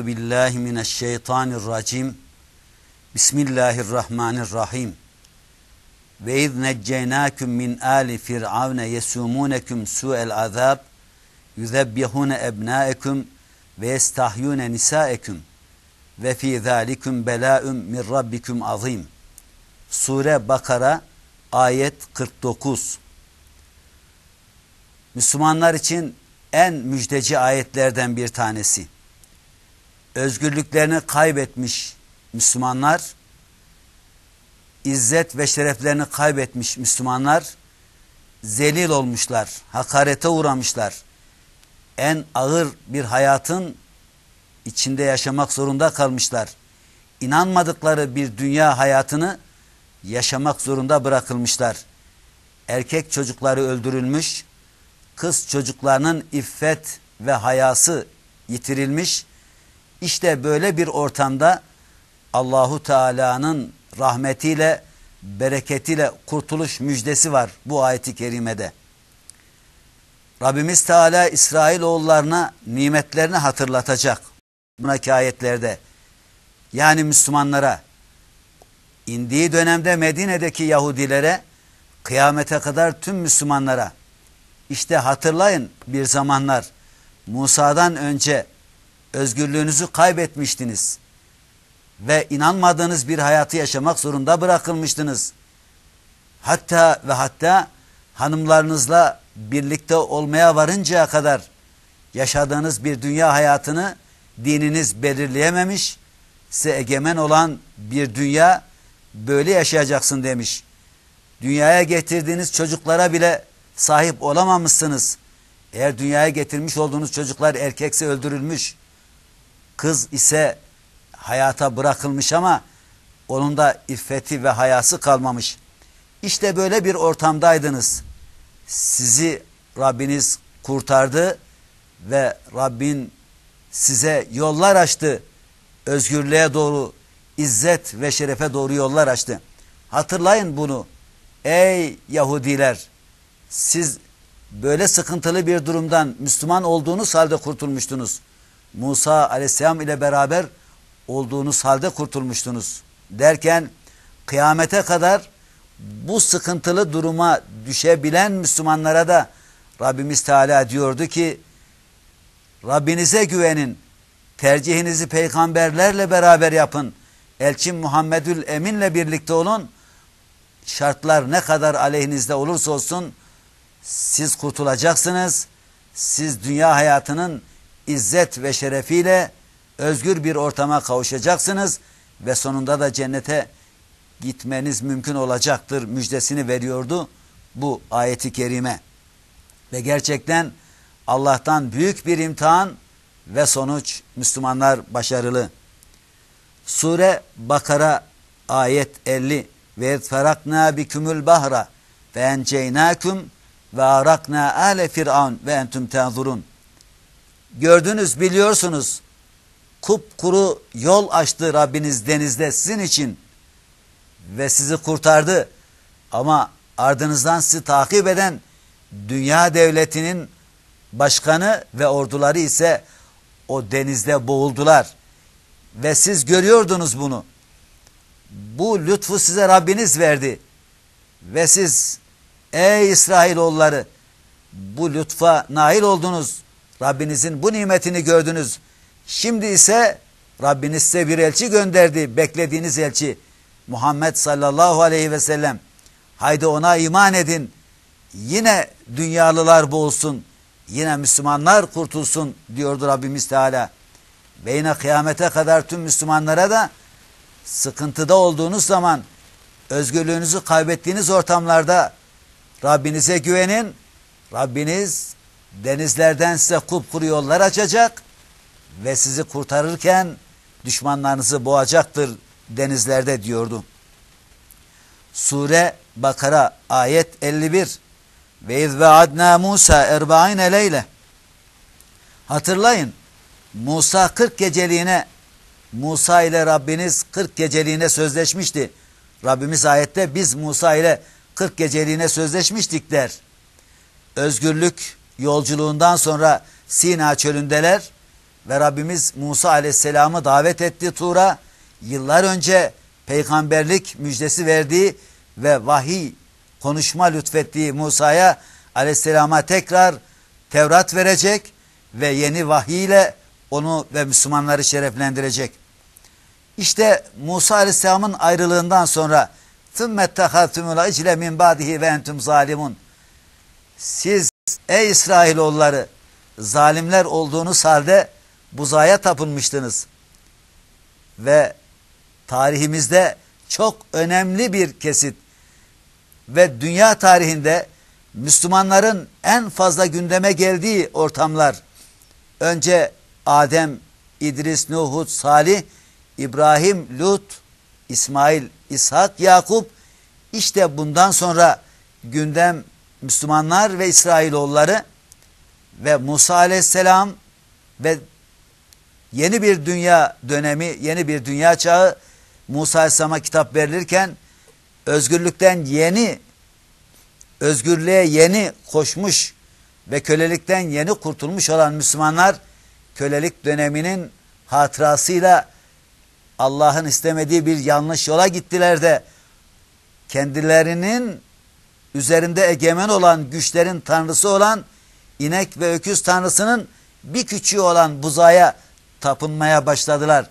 Euzu billahi mineşşeytanirracim. Bismillahirrahmanirrahim. Ve iz necceynâküm min âli firavne yesûmûneküm su'el azâb yüzebbihûne ebnâeküm ve yestahyûne nisâeküm ve fî zâliküm belâ'üm min rabbiküm azîm. Sure Bakara ayet 49. Müslümanlar için en müjdeci ayetlerden bir tanesi. Özgürlüklerini kaybetmiş Müslümanlar, izzet ve şereflerini kaybetmiş Müslümanlar, zelil olmuşlar, hakarete uğramışlar. En ağır bir hayatın içinde yaşamak zorunda kalmışlar. İnanmadıkları bir dünya hayatını yaşamak zorunda bırakılmışlar. Erkek çocukları öldürülmüş, kız çocuklarının iffet ve hayası yitirilmiş. İşte böyle bir ortamda Allahu Teala'nın rahmetiyle, bereketiyle kurtuluş müjdesi var bu ayeti kerimede. Rabbimiz Teala İsrailoğullarına nimetlerini hatırlatacak buna ayetlerde. Yani Müslümanlara indiği dönemde Medine'deki Yahudilere kıyamete kadar tüm Müslümanlara işte hatırlayın bir zamanlar Musa'dan önce özgürlüğünüzü kaybetmiştiniz ve inanmadığınız bir hayatı yaşamak zorunda bırakılmıştınız. Hatta ve hatta hanımlarınızla birlikte olmaya varıncaya kadar yaşadığınız bir dünya hayatını dininiz belirleyememiş, size egemen olan bir dünya böyle yaşayacaksın demiş. Dünyaya getirdiğiniz çocuklara bile sahip olamamışsınız. Eğer dünyaya getirmiş olduğunuz çocuklar erkekse öldürülmüş, kız ise hayata bırakılmış ama onun da iffeti ve hayası kalmamış. İşte böyle bir ortamdaydınız. Sizi Rabbiniz kurtardı ve Rabbin size yollar açtı. Özgürlüğe doğru, izzet ve şerefe doğru yollar açtı. Hatırlayın bunu. Ey Yahudiler! Siz böyle sıkıntılı bir durumdan Müslüman olduğunuz halde kurtulmuştunuz. Musa aleyhisselam ile beraber olduğunuz halde kurtulmuştunuz. Derken kıyamete kadar bu sıkıntılı duruma düşebilen Müslümanlara da Rabbimiz Teala diyordu ki Rabbinize güvenin. Tercihinizi peygamberlerle beraber yapın. Elçin Muhammedül Emin'le birlikte olun. Şartlar ne kadar aleyhinizde olursa olsun siz kurtulacaksınız. Siz dünya hayatının izzet ve şerefiyle özgür bir ortama kavuşacaksınız ve sonunda da cennete gitmeniz mümkün olacaktır müjdesini veriyordu bu ayeti kerime. Ve gerçekten Allah'tan büyük bir imtihan ve sonuç Müslümanlar başarılı. Sure Bakara ayet 50 ve ferakna bikümül bahra ve enceynâküm ve arakna ale firavun ve entüm tenzurun. Gördünüz biliyorsunuz kupkuru yol açtı Rabbiniz denizde sizin için ve sizi kurtardı. Ama ardınızdan sizi takip eden dünya devletinin başkanı ve orduları ise o denizde boğuldular. Ve siz görüyordunuz bunu. Bu lütfu size Rabbiniz verdi. Ve siz ey İsrailoğulları bu lütfa nail oldunuz. Rabbinizin bu nimetini gördünüz. Şimdi ise Rabbiniz size bir elçi gönderdi. Beklediğiniz elçi Muhammed sallallahu aleyhi ve sellem. Haydi ona iman edin. Yine dünyalılar boğulsun. Yine Müslümanlar kurtulsun diyordu Rabbimiz Teala. Ve yine kıyamete kadar tüm Müslümanlara da sıkıntıda olduğunuz zaman özgürlüğünüzü kaybettiğiniz ortamlarda Rabbinize güvenin. Rabbiniz denizlerden size kupkuru yollar açacak ve sizi kurtarırken düşmanlarınızı boğacaktır denizlerde diyordu. Sure Bakara ayet 51 ve iz ve'adna Musa erba'ine leyle Hatırlayın Musa 40 geceliğine Musa ile Rabbiniz 40 geceliğine sözleşmişti. Rabbimiz ayette biz Musa ile 40 geceliğine sözleşmiştik der. Özgürlük yolculuğundan sonra Sina çölündeler ve Rabbimiz Musa aleyhisselamı davet etti Tur'a. Yıllar önce peygamberlik müjdesi verdiği ve vahiy konuşma lütfettiği Musa'ya aleyhisselama tekrar Tevrat verecek ve yeni vahiy ile onu ve Müslümanları şereflendirecek. İşte Musa aleyhisselamın ayrılığından sonra ثُمَّ اتَّخَذْتُمُ الْاِجْلَ مِنْ بَعْدِهِ وَاَنْتُمْ zalimun. Siz ey İsrailoğulları zalimler olduğunuz halde buzaya tapınmıştınız. Ve tarihimizde çok önemli bir kesit. Ve dünya tarihinde Müslümanların en fazla gündeme geldiği ortamlar. Önce Adem, İdris, Nuhud, Salih, İbrahim, Lut, İsmail, İshak, Yakup işte bundan sonra gündem Müslümanlar ve İsrailoğulları ve Musa aleyhisselam ve yeni bir dünya dönemi, yeni bir dünya çağı Musa aleyhisselama kitap verilirken özgürlükten yeni özgürlüğe yeni koşmuş ve kölelikten yeni kurtulmuş olan Müslümanlar kölelik döneminin hatırasıyla Allah'ın istemediği bir yanlış yola gittiler de kendilerinin üzerinde egemen olan güçlerin tanrısı olan inek ve öküz tanrısının bir küçüğü olan buzaya tapınmaya başladılar.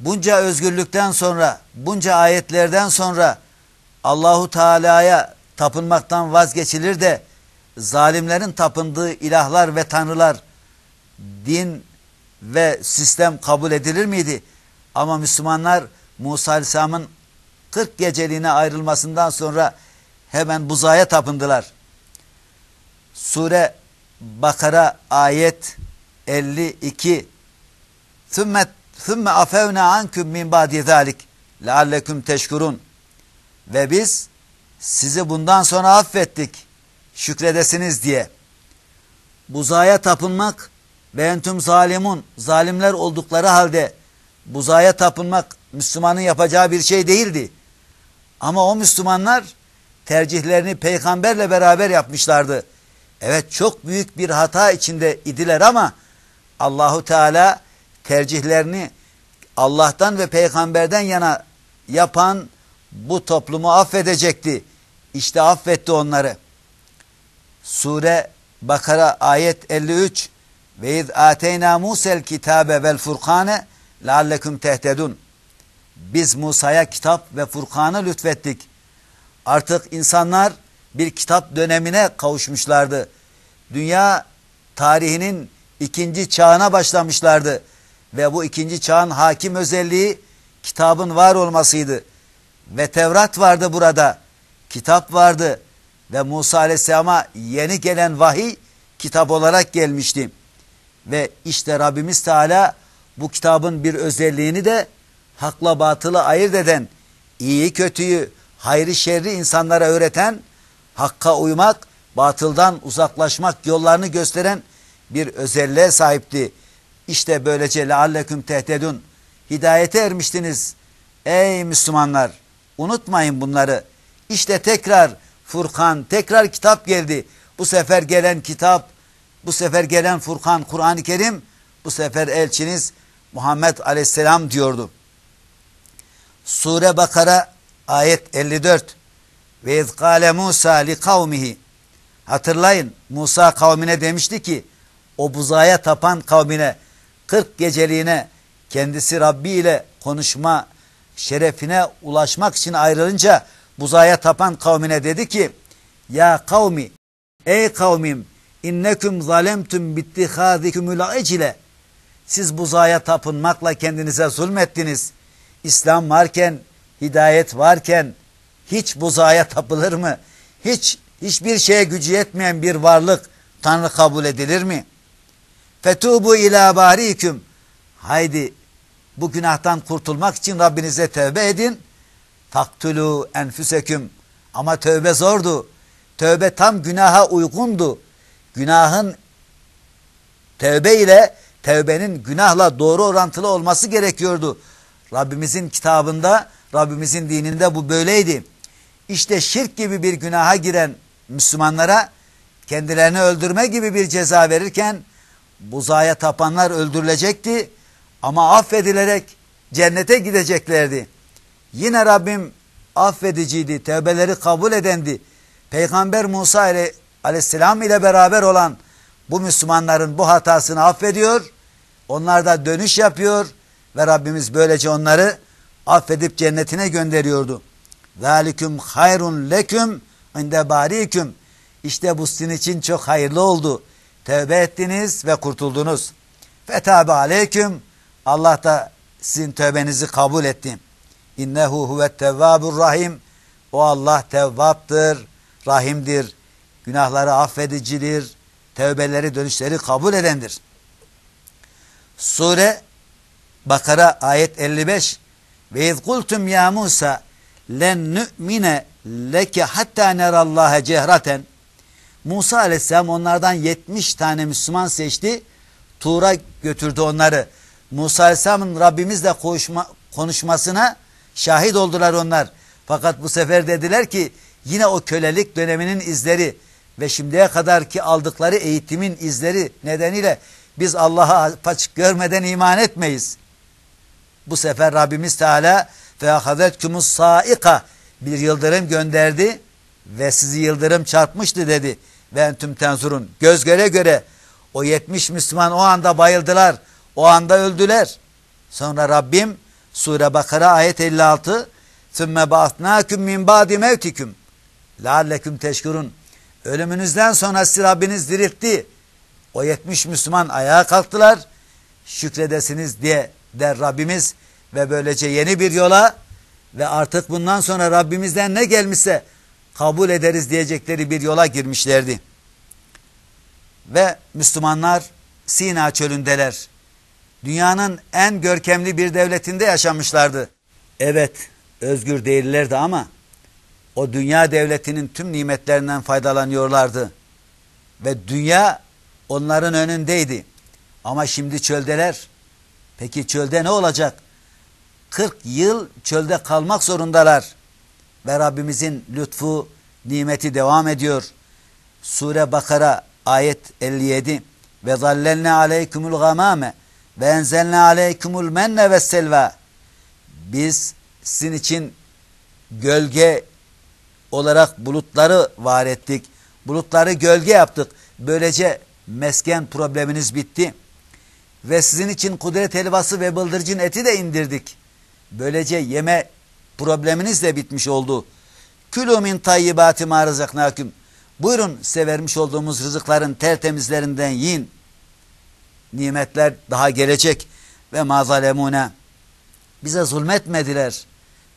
Bunca özgürlükten sonra, bunca ayetlerden sonra Allahu Teala'ya tapınmaktan vazgeçilir de zalimlerin tapındığı ilahlar ve tanrılar din ve sistem kabul edilir miydi? Ama Müslümanlar Musa Aleyhisselam'ın 40 geceliğine ayrılmasından sonra hemen buzaya tapındılar. Sure Bakara ayet 52 Sümme Sümme afevne anküm min ba'di zalik lealleküm teşkurun ve biz sizi bundan sonra affettik şükredesiniz diye. Buzaya tapınmak ve entüm zalimun zalimler oldukları halde buzaya tapınmak Müslümanın yapacağı bir şey değildi. Ama o Müslümanlar tercihlerini peygamberle beraber yapmışlardı. Evet çok büyük bir hata içinde idiler ama Allahu Teala tercihlerini Allah'tan ve peygamberden yana yapan bu toplumu affedecekti. İşte affetti onları. Sure Bakara ayet 53 ve iz ateyna Musa'l kitabe vel furkane leallekum tehtedun. Biz Musa'ya kitap ve Furkan'ı lütfettik. Artık insanlar bir kitap dönemine kavuşmuşlardı. Dünya tarihinin ikinci çağına başlamışlardı. Ve bu ikinci çağın hakim özelliği kitabın var olmasıydı. Ve Tevrat vardı burada. Kitap vardı. Ve Musa Aleyhisselam'a yeni gelen vahiy kitap olarak gelmişti. Ve işte Rabbimiz Teala bu kitabın bir özelliğini de hakla batılı ayırt eden, iyi kötüyü, hayrı şerri insanlara öğreten, hakka uymak, batıldan uzaklaşmak yollarını gösteren bir özelliğe sahipti. İşte böylece lealleküm tehtedun. Hidayete ermiştiniz. Ey Müslümanlar! Unutmayın bunları. İşte tekrar Furkan, tekrar kitap geldi. Bu sefer gelen kitap, bu sefer gelen Furkan, Kur'an-ı Kerim, bu sefer elçiniz Muhammed Aleyhisselam diyordu. Sure Bakara ayet 54 Ve izkale Musa li kavmihi. Hatırlayın Musa kavmine demişti ki o buzaya tapan kavmine 40 geceliğine kendisi Rabbi ile konuşma şerefine ulaşmak için ayrılınca buzaya tapan kavmine dedi ki Ya kavmi ey kavmim inneküm zalemtüm bittihâzikümül ecile. Siz buzaya tapınmakla kendinize zulmettiniz. İslam varken, hidayet varken hiç buzaya tapılır mı? Hiç hiçbir şeye gücü yetmeyen bir varlık Tanrı kabul edilir mi? Fetubu ila bariküm. Haydi bu günahtan kurtulmak için Rabbinize tövbe edin. Taktulu enfüseküm. Ama tövbe zordu. Tövbe tam günaha uygundu. Günahın tövbe ile tövbenin günahla doğru orantılı olması gerekiyordu. Rabbimizin kitabında, Rabbimizin dininde bu böyleydi. İşte şirk gibi bir günaha giren Müslümanlara kendilerini öldürme gibi bir ceza verirken buzaya tapanlar öldürülecekti ama affedilerek cennete gideceklerdi. Yine Rabbim affediciydi, tevbeleri kabul edendi. Peygamber Musa ile aleyhisselam ile beraber olan bu Müslümanların bu hatasını affediyor. Onlar da dönüş yapıyor ve Rabbimiz böylece onları affedip cennetine gönderiyordu. Zalikum hayrun leküm inde bariküm. İşte bu sizin için çok hayırlı oldu. Tevbe ettiniz ve kurtuldunuz. Fetabe aleyküm. Allah da sizin tövbenizi kabul etti. İnnehu huvet tevvabur rahim. O Allah tevvaptır, rahimdir. Günahları affedicidir. Tevbeleri, dönüşleri kabul edendir. Sure Bakara ayet 55 Ve iz kultum ya Musa len nü'mine leke hatta nerallaha cehraten Musa aleyhisselam onlardan 70 tane Müslüman seçti. Tuğra götürdü onları. Musa aleyhisselamın Rabbimizle konuşma, konuşmasına şahit oldular onlar. Fakat bu sefer dediler ki yine o kölelik döneminin izleri ve şimdiye kadar ki aldıkları eğitimin izleri nedeniyle biz Allah'a açık görmeden iman etmeyiz. Bu sefer Rabbimiz Teala fehazetkumus saika bir yıldırım gönderdi ve sizi yıldırım çarpmıştı dedi. Ve entüm tenzurun göz göre göre o yetmiş Müslüman o anda bayıldılar. O anda öldüler. Sonra Rabbim Sure Bakara ayet 56 Sümme ba'atnâküm min ba'di mevtiküm lealleküm teşkurun Ölümünüzden sonra sizi Rabbiniz diriltti. O yetmiş Müslüman ayağa kalktılar. Şükredesiniz diye der Rabbimiz ve böylece yeni bir yola ve artık bundan sonra Rabbimizden ne gelmişse kabul ederiz diyecekleri bir yola girmişlerdi. Ve Müslümanlar Sina çölündeler. Dünyanın en görkemli bir devletinde yaşamışlardı. Evet, özgür değillerdi ama o dünya devletinin tüm nimetlerinden faydalanıyorlardı. Ve dünya onların önündeydi. Ama şimdi çöldeler. Peki çölde ne olacak? 40 yıl çölde kalmak zorundalar. Ve Rabbimizin lütfu, nimeti devam ediyor. Sure Bakara ayet 57 ve zallelne aleykumul gamame ve enzelne aleykumul menne ve selva biz sizin için gölge olarak bulutları var ettik. Bulutları gölge yaptık. Böylece mesken probleminiz bitti. Ve sizin için kudret helvası ve bıldırcın eti de indirdik. Böylece yeme probleminiz de bitmiş oldu. Külü min tayyibati ma rızaknakum. Buyurun size vermiş olduğumuz rızıkların tertemizlerinden yiyin. Nimetler daha gelecek. Ve mazalemune. Bize zulmetmediler.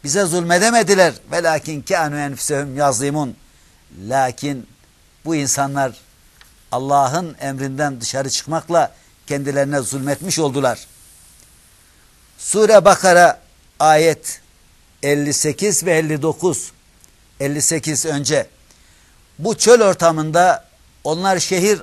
Bize zulmedemediler. Velakin kânu enfisehum yazlimun. Lakin bu insanlar Allah'ın emrinden dışarı çıkmakla kendilerine zulmetmiş oldular. Sure Bakara ayet 58 ve 59 58 önce bu çöl ortamında onlar şehir